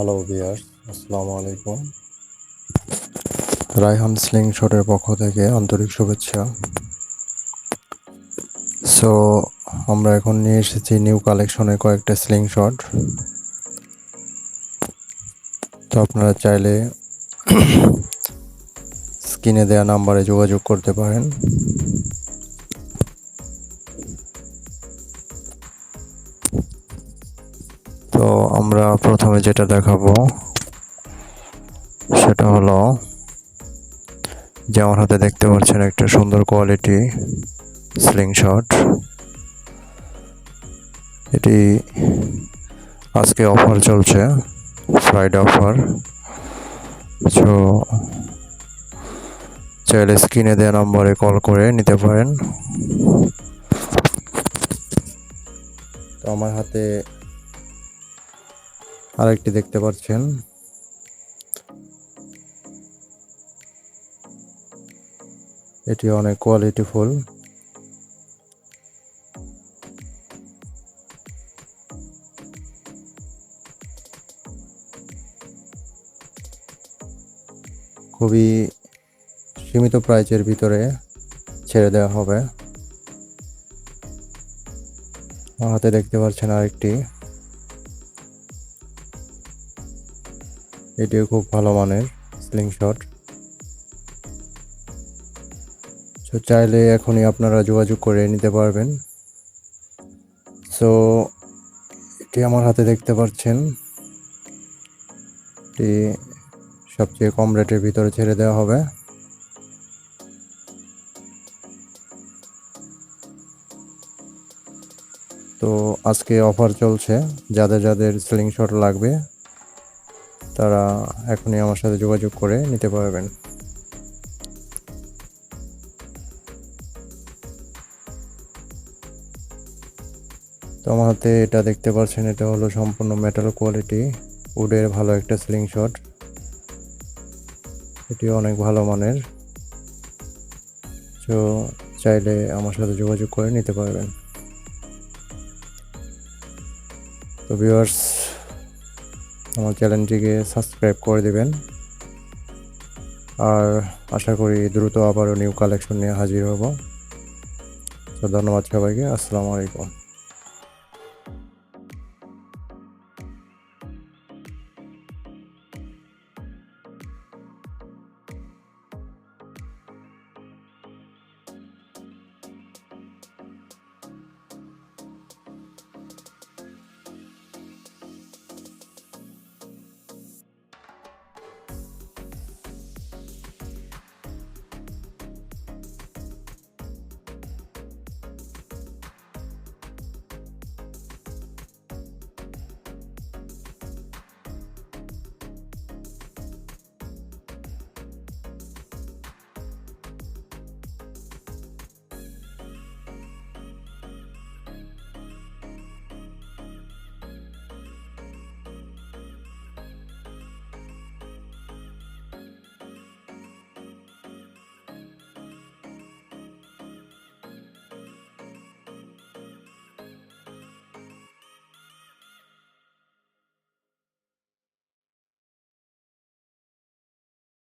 Hello বিয়ার্স আসসালামু আলাইকুম Raihan sling শটের পক্ষ থেকে আন্তরিক শুভেচ্ছা। সো আমরা এখন নিয়ে এসেছি নিউ কালেকশনে কয়েকটা স্লিং শট তো আপনারা চাইলে স্ক্রিনে দেওয়া নাম্বারে যোগাযোগ করতে পারেন। তো আমরা প্রথমে যেটা দেখাবো, সেটা হলো যে আমার হাতে দেখতে পাচ্ছেন একটা সুন্দর কোয়ালিটি স্লিং শট এটি আজকে অফার চলছে ফ্রাইডে অফার সো চাইলে স্ক্রিনে দেওয়া নম্বরে কল করে নিতে পারেন। তো আমার হাতে আরেকটি দেখতে পাচ্ছেন। এটি অনেক কোয়ালিটিফুল খুবই সীমিত প্রাইজের ভিতরে ছেড়ে দেওয়া হবে। হাতে দেখতে পাচ্ছেন আরেকটি। এটিও খুব ভালো মানের স্লিং শট সো চাইলে এখনই আপনারা যোগাযোগ করে নিতে পারবেন। সো এটি আমার হাতে দেখতে পাচ্ছেন। এটি সবচেয়ে কম রেটের ভিতরে ছেড়ে দেওয়া হবে। তো, আজকে অফার চলছে। যাদের যাদের স্লিং শট লাগবে তারা এখনই আমার সাথে যোগাযোগ করে নিতে পারবেন। তো আমার হাতে এটা দেখতে পাচ্ছেন, এটা হলো সম্পূর্ণ মেটাল কোয়ালিটি উডের ভালো একটা স্লিং শট এটি অনেক ভালো মানের। তো চাইলে আমার সাথে যোগাযোগ করে নিতে পারবেন। তো ভিউয়ার্স আমার চ্যানেলটিকে সাবস্ক্রাইব করে দেবেন। আর আশা করি দ্রুত আবারও নিউ কালেকশন নিয়ে হাজির হব। তো ধন্যবাদ সবাইকে। আসসালামু আলাইকুম।